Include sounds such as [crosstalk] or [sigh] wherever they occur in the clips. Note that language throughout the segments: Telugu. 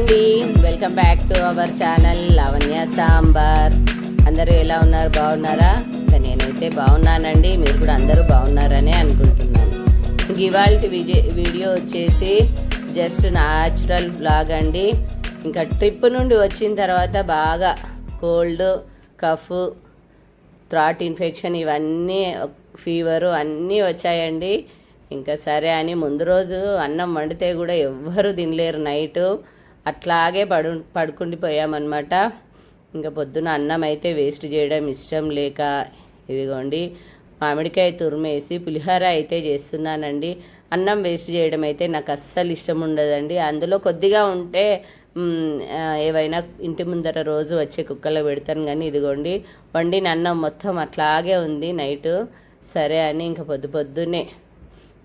అండి. Welcome back to our channel Lavanya sambar అందరూ ఎలా ఉన్నారు? బాగున్నారా? నేనైతే బాగున్నానండి. మీరు కూడా అందరూ బాగున్నారని అనుకుంటున్నాను. ఇవాళ వీడియో వచ్చేసి జస్ట్ న్యాచురల్ బ్లాగ్ అండి. ఇంకా ట్రిప్ నుండి వచ్చిన తర్వాత బాగా కోల్డ్ కఫ్ థ్రాట్ ఇన్ఫెక్షన్ ఇవన్నీ ఫీవరు అన్నీ వచ్చాయండి. ఇంకా సరే అని ముందు రోజు అన్నం వండితే కూడా ఎవ్వరు తినలేరు నైటు. అట్లాగే పడు పడుకుండిపోయామన్నమాట. ఇంకా పొద్దున అన్నం అయితే వేస్ట్ చేయడం ఇష్టం లేక ఇదిగోండి మామిడికాయ తురిమేసి పులిహోర అయితే చేస్తున్నానండి. అన్నం వేస్ట్ చేయడం అయితే నాకు అస్సలు ఇష్టం ఉండదండి. అందులో కొద్దిగా ఉంటే ఏవైనా ఇంటి ముందర రోజు వచ్చే కుక్కలో పెడతాను కానీ ఇదిగోండి వండిన అన్నం మొత్తం అట్లాగే ఉంది నైటు. సరే అని ఇంకా పొద్దు పొద్దున్నే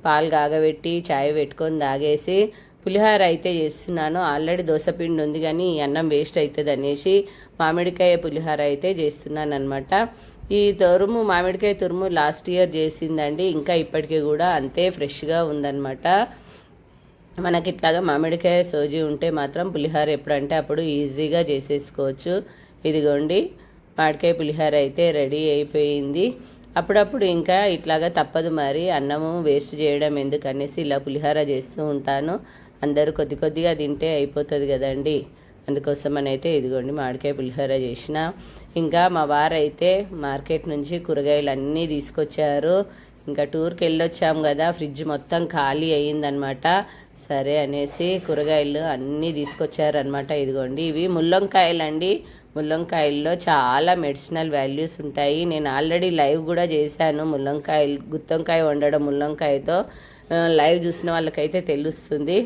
పాలు కాగబెట్టి చాయ్ పెట్టుకొని తాగేసి పులిహోర అయితే చేస్తున్నాను. ఆల్రెడీ దోశపిండి ఉంది కానీ ఈ అన్నం వేస్ట్ అవుతుంది అనేసి మామిడికాయ పులిహోర అయితే చేస్తున్నాను అనమాట ఈ తురుము మామిడికాయ తురుము లాస్ట్ ఇయర్ చేసిందండి. ఇంకా ఇప్పటికీ కూడా అంతే ఫ్రెష్గా ఉందన్నమాట. మనకి ఇట్లాగా మామిడికాయ సోజీ ఉంటే మాత్రం పులిహోర ఎప్పుడంటే అప్పుడు ఈజీగా చేసేసుకోవచ్చు. ఇదిగోండి మామిడికాయ పులిహోర అయితే రెడీ అయిపోయింది. అప్పుడప్పుడు ఇంకా ఇట్లాగా తప్పదు మరి. అన్నము వేస్ట్ చేయడం ఎందుకనేసి ఇలా పులిహోర చేస్తూ ఉంటాను. అందరూ కొద్ది కొద్దిగా తింటే అయిపోతుంది కదండి. అందుకోసం అయితే ఇదిగోండి మామిడికాయ పులిహోర చేసిన. ఇంకా మా వారైతే మార్కెట్ నుంచి కూరగాయలు అన్నీ తీసుకొచ్చారు. ఇంకా టూర్కి వెళ్ళొచ్చాము కదా ఫ్రిడ్జ్ మొత్తం ఖాళీ అయ్యిందనమాట. సరే అనేసి కూరగాయలు అన్నీ తీసుకొచ్చారనమాట ఇదిగోండి. ఇవి ముల్లంకాయలు అండి ముల్లంకాయల్లో చాలా మెడిసినల్ వాల్యూస్ ఉంటాయి. నేను ఆల్రెడీ లైవ్ కూడా చేశాను ముల్లంకాయలు గుత్తంకాయ వండడం ముల్లంకాయతో. లైవ్ చూసిన వాళ్ళకైతే తెలుస్తుంది.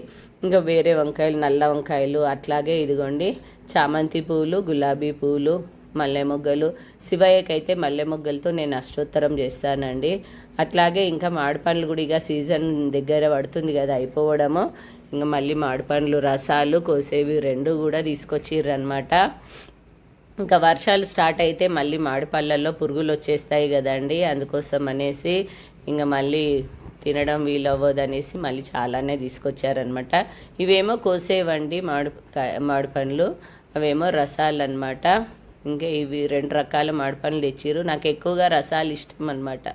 ఇంకా వేరే వంకాయలు నల్ల వంకాయలు అట్లాగే ఇదిగోండి చామంతి పువ్వులు గులాబీ పువ్వులు మల్లె మొగ్గలు. శివయ్యకైతే మల్లె మొగ్గలతో నేను అష్టోత్తరం చేస్తానండి. అట్లాగే ఇంకా మాడిపండ్లు కూడా ఇక సీజన్ దగ్గర పడుతుంది కదా అయిపోవడము. ఇంకా మళ్ళీ మాడిపండ్లు రసాలు కోసేవి రెండు కూడా తీసుకొచ్చిర్రనమాట ఇంకా వర్షాలు స్టార్ట్ అయితే మళ్ళీ మామిడిపళ్ళల్లో పురుగులు వచ్చేస్తాయి కదండి అందుకోసం అనేసి ఇంకా మళ్ళీ తినడం వీలవ్వదు అనేసి మళ్ళీ చాలానే తీసుకొచ్చారనమాట. ఇవేమో కోసేవండి మామిడి మామిడి పండ్లు అవేమో రసాలు అనమాట ఇంకా ఇవి రెండు రకాల మామిడి పండ్లు తెచ్చిర్రు. నాకు ఎక్కువగా రసాలు ఇష్టం అనమాట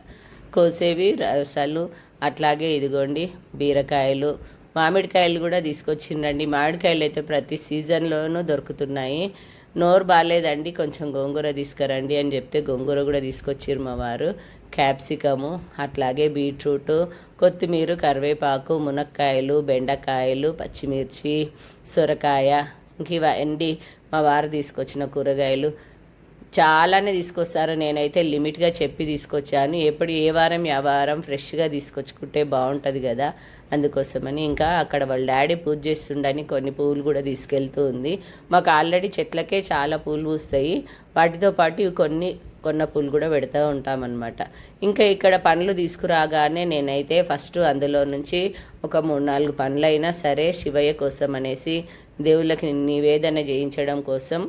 కోసేవి రసాలు అట్లాగే ఇదిగోండి బీరకాయలు. మామిడికాయలు కూడా తీసుకొచ్చిండండి. మామిడికాయలు అయితే ప్రతి సీజన్లోనూ దొరుకుతున్నాయి. నోరు బాగాలేదండి కొంచెం గోంగూర తీసుకురండి అని చెప్తే గోంగూర కూడా తీసుకొచ్చారు మా వారు. క్యాప్సికము అట్లాగే బీట్రూట్ కొత్తిమీర కరివేపాకు మునక్కాయలు బెండకాయలు పచ్చిమిర్చి సొరకాయ ఇంక ఇవన్నీ మా వారు తీసుకొచ్చిన కూరగాయలు. చాలానే తీసుకొస్తారు. నేనైతే లిమిట్గా చెప్పి తీసుకొచ్చాను. ఎప్పుడు ఏ వారం ఆ వారం ఫ్రెష్గా తీసుకొచ్చుకుంటే బాగుంటుంది కదా. అందుకోసమని ఇంకా అక్కడ వాళ్ళ డాడీ పూజ చేస్తుండని కొన్ని పువ్వులు కూడా తీసుకెళ్తూ ఉంది. మాకు ఆల్రెడీ చెట్లకే చాలా పూలు పూస్తాయి. వాటితో పాటు కొన్ని కొన్న పూలు కూడా పెడతా ఉంటామన్నమాట. ఇంకా ఇక్కడ పండ్లు తీసుకురాగానే నేనైతే ఫస్ట్ అందులో నుంచి ఒక మూడు నాలుగు పండ్లైనా సరే శివయ్య కోసం అనేసి దేవుళ్ళకి నివేదన చేయించడం కోసం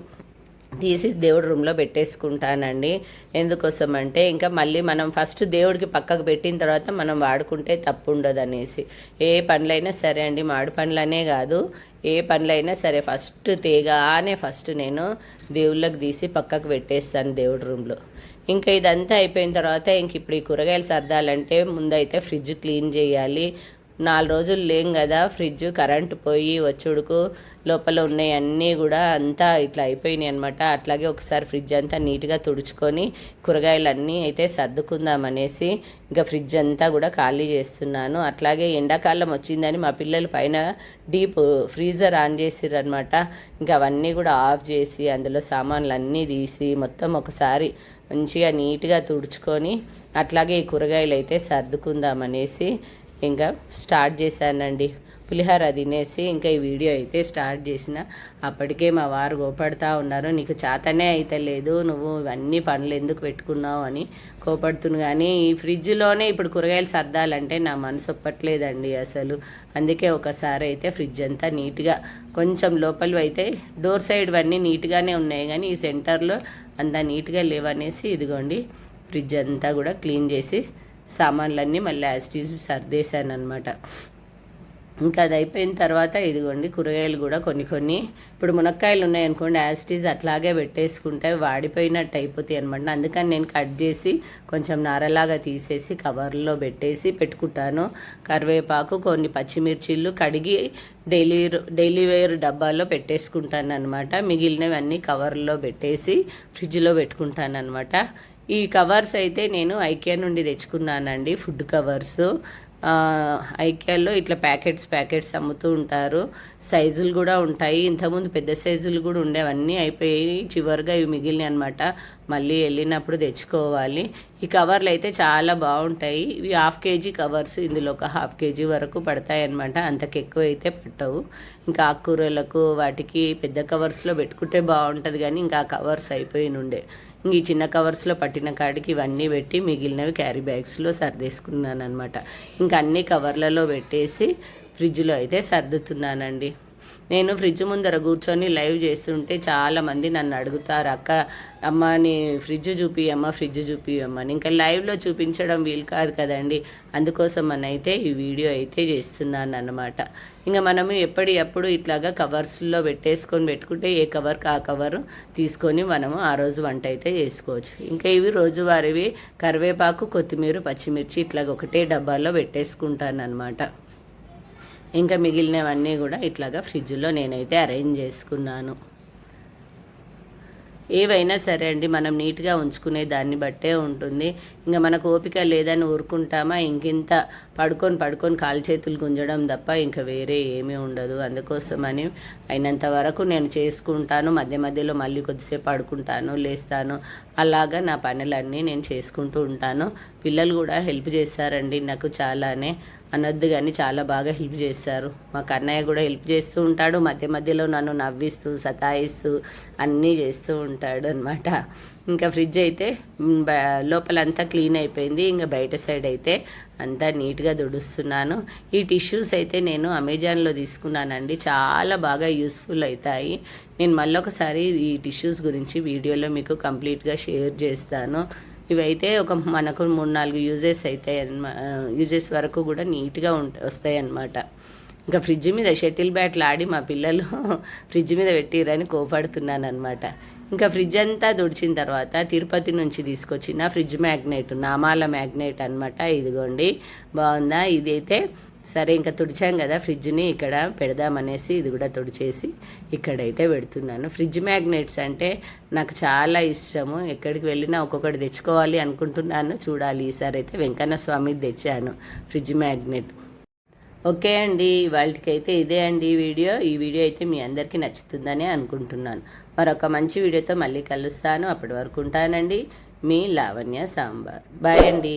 తీసి దేవుడి రూమ్లో పెట్టేసుకుంటానండి. ఎందుకోసం అంటే ఇంకా మళ్ళీ మనం ఫస్ట్ దేవుడికి పక్కకు పెట్టిన తర్వాత మనం వాడుకుంటే తప్పు ఉండదు అనేసి ఏ పనులైనా సరే అండి మామిడి పండ్లనే కాదు. ఏ పనులైనా సరే ఫస్ట్ తేగానే ఫస్ట్ నేను దేవుళ్ళకి తీసి పక్కకు పెట్టేస్తాను దేవుడి రూమ్లో ఇంకా ఇదంతా అయిపోయిన తర్వాత ఇంక ఇప్పుడు ఈ కూరగాయలు సర్దాలంటే ముందైతే ఫ్రిడ్జ్ క్లీన్ చేయాలి. నాలుగు రోజులు లేం కదా ఫ్రిడ్జ్ కరెంటు పోయి వచ్చుడుకు లోపల ఉన్నాయన్నీ కూడా అంతా ఇట్లా అయిపోయినాయి అనమాట అట్లాగే ఒకసారి ఫ్రిడ్జ్ అంతా నీట్గా తుడుచుకొని కూరగాయలు అన్నీ అయితే సర్దుకుందాం అనేసి ఇంకా ఫ్రిడ్జ్ అంతా కూడా ఖాళీ చేస్తున్నాను. అట్లాగే ఎండాకాలం వచ్చిందని మా పిల్లలు పైన డీప్ ఫ్రీజర్ ఆన్ చేసిరనమాట ఇంకా అవన్నీ కూడా ఆఫ్ చేసి అందులో సామాన్లు అన్నీ తీసి మొత్తం ఒకసారి మంచిగా నీట్గా తుడుచుకొని అట్లాగే ఈ కూరగాయలు అయితే సర్దుకుందాం అనేసి ఇంకా స్టార్ట్ చేశానండి. పులిహోర తినేసి ఇంకా ఈ వీడియో అయితే స్టార్ట్ చేసిన. అప్పటికే మా వారు కోపడుతూ ఉన్నారు. నీకు చేతనే అయితే లేదు నువ్వు ఇవన్నీ పనులు ఎందుకు పెట్టుకున్నావు అని కోపడుతును కానీ ఈ ఫ్రిడ్జ్లోనే ఇప్పుడు కూరగాయలు సర్దాలంటే నా మనసు ఒప్పట్లేదండి అసలు. అందుకే ఒకసారి అయితే ఫ్రిడ్జ్ అంతా నీట్గా కొంచెం లోపల అయితే డోర్ సైడ్ అన్నీ నీట్గానే ఉన్నాయి కానీ ఈ సెంటర్లో అంత నీట్గా లేవనేసి ఇదిగోండి ఫ్రిడ్జ్ అంతా కూడా క్లీన్ చేసి సామాన్లన్నీ మళ్ళీ యాస్టీజ్ సర్దేశాను అనమాట ఇంకా అది అయిపోయిన తర్వాత ఇదిగోండి కూరగాయలు కూడా కొన్ని కొన్ని ఇప్పుడు మునక్కాయలు ఉన్నాయనుకోండి యాస్టీజ్ అట్లాగే పెట్టేసుకుంటే వాడిపోయినట్టు అయిపోతాయి అనమాట అందుకని నేను కట్ చేసి కొంచెం నారలాగా తీసేసి కవర్లో పెట్టేసి పెట్టుకుంటాను. కరివేపాకు కొన్ని పచ్చిమిర్చిలు కడిగి డైలీ డైలీ వేర్ డబ్బాల్లో పెట్టేసుకుంటాను అనమాట మిగిలినవన్నీ కవర్లో పెట్టేసి ఫ్రిడ్జ్లో పెట్టుకుంటాను అనమాట ఈ కవర్స్ అయితే నేను ఐకియా నుండి తెచ్చుకున్నానండి ఫుడ్ కవర్స్ ఐకియాలో ఇట్లా ప్యాకెట్స్ ప్యాకెట్స్ అమ్ముతూ ఉంటారు. సైజులు కూడా ఉంటాయి. ఇంతకుముందు పెద్ద సైజులు కూడా ఉండేవన్నీ అయిపోయి చివరిగా ఇవి మిగిలినాయి అనమాట మళ్ళీ వెళ్ళినప్పుడు తెచ్చుకోవాలి. ఈ కవర్లు అయితే చాలా బాగుంటాయి. ఇవి హాఫ్ కేజీ కవర్స్ ఇందులో ఒక హాఫ్ కేజీ వరకు పడతాయి అనమాట అంతకు ఎక్కువ అయితే పట్టవు. ఇంకా ఆకుకూరలకు వాటికి పెద్ద కవర్స్లో పెట్టుకుంటే బాగుంటుంది కానీ ఇంకా ఆ కవర్స్ అయిపోయి నుండే ఈ చిన్న కవర్స్లో పట్టిన కాడికి ఇవన్నీ పెట్టి మిగిలినవి క్యారీ బ్యాగ్స్లో సర్దేసుకున్నాను అనమాట ఇంకా అన్ని కవర్లలో పెట్టేసి ఫ్రిడ్జ్లో అయితే సర్దుతున్నానండి. నేను ఫ్రిడ్జ్ ముందర కూర్చొని లైవ్ చేస్తుంటే చాలామంది నన్ను అడుగుతారు అక్క అమ్మ నీ ఫ్రిడ్జ్ చూపియమ్మ ఫ్రిడ్జ్ చూపియమ్మని ఇంకా లైవ్లో చూపించడం వీలు కాదు కదండి. అందుకోసం అని అయితే ఈ వీడియో అయితే చేస్తున్నాను అన్నమాట. ఇంకా మనము ఎప్పటికప్పుడు ఇట్లాగా కవర్స్లో పెట్టేసుకొని పెట్టుకుంటే ఏ కవర్కి ఆ కవర్ తీసుకొని మనము ఆ రోజు వంట అయితే చేసుకోవచ్చు. ఇంకా ఇవి రోజువారీవి కరివేపాకు కొత్తిమీర పచ్చిమిర్చి ఇట్లాగ ఒకటే డబ్బాలో పెట్టేసుకుంటాను అనమాట ఇంకా మిగిలినవన్నీ కూడా ఇట్లాగా ఫ్రిడ్జ్లో నేనైతే అరేంజ్ చేసుకున్నాను. ఏవైనా సరే అండి మనం నీట్గా ఉంచుకునే దాన్ని బట్టే ఉంటుంది. ఇంకా మనకు ఓపిక లేదని ఊరుకుంటామా? ఇంకింత పడుకొని పడుకొని కాలు చేతులు గుంజడం తప్ప ఇంకా వేరే ఏమీ ఉండదు. అందుకోసమని అయినంత వరకు నేను చేసుకుంటాను. మధ్య మధ్యలో మళ్ళీ కొద్దిసేపు పడుకుంటాను లేస్తాను. అలాగా నా పనులన్నీ నేను చేసుకుంటూ ఉంటాను. పిల్లలు కూడా హెల్ప్ చేస్తారండి నాకు చాలానే. అనొద్దు కానీ చాలా బాగా హెల్ప్ చేస్తారు. మా కన్నయ్య కూడా హెల్ప్ చేస్తూ ఉంటాడు. మధ్య మధ్యలో నన్ను నవ్విస్తూ సతాయిస్తూ అన్నీ చేస్తూ ఉంటాడు అనమాట ఇంకా ఫ్రిడ్జ్ అయితే లోపలంతా క్లీన్ అయిపోయింది. ఇంకా బయట సైడ్ అయితే అంతా నీట్గా దుడుస్తున్నాను. ఈ టిష్యూస్ అయితే నేను అమెజాన్లో తీసుకున్నానండి. చాలా బాగా యూస్ఫుల్ అవుతాయి నేను మళ్ళొకసారి ఈ టిష్యూస్ గురించి వీడియోలో మీకు కంప్లీట్గా షేర్ చేస్తాను. ఇవైతే ఒక మనకు మూడు నాలుగు యూజెస్ అవుతాయి అన్నమా యూజెస్ వరకు కూడా నీట్గా ఉంట వస్తాయి అన్నమాట ఇంకా ఫ్రిడ్జ్ మీద షటిల్ బ్యాట్లు ఆడి మా పిల్లలు [laughs] ఫ్రిడ్జ్ మీద పెట్టిరని కోపడుతున్నాను అనమాట ఇంకా ఫ్రిడ్జ్ అంతా తుడిచిన తర్వాత తిరుపతి నుంచి తీసుకొచ్చిన ఫ్రిడ్జ్ మ్యాగ్నెట్ నామాల మ్యాగ్నెట్ అనమాట. ఇదిగోండి బాగుందా? ఇదైతే సరే ఇంకా తుడిచాం కదా ఫ్రిడ్జ్ని ఇక్కడ పెడదామనేసి ఇది కూడా తుడిచేసి ఇక్కడైతే పెడుతున్నాను. ఫ్రిడ్జ్ మ్యాగ్నెట్స్ అంటే నాకు చాలా ఇష్టము. ఎక్కడికి వెళ్ళినా ఒక్కొక్కటి తెచ్చుకోవాలి అనుకుంటున్నాను. చూడాలి ఈసారి అయితే వెంకన్న స్వామికి తెచ్చాను ఫ్రిడ్జ్ మ్యాగ్నెట్. ఓకే అండి వాళ్ళకైతే ఇదే అండి ఈ వీడియో. ఈ వీడియో అయితే మీ అందరికీ నచ్చుతుందని అనుకుంటున్నాను. మరొక మంచి వీడియోతో మళ్ళీ కలుస్తాను. అప్పటి వరకు ఉంటానండి. మీ లావణ్య సాంబార్. బాయ్ అండి.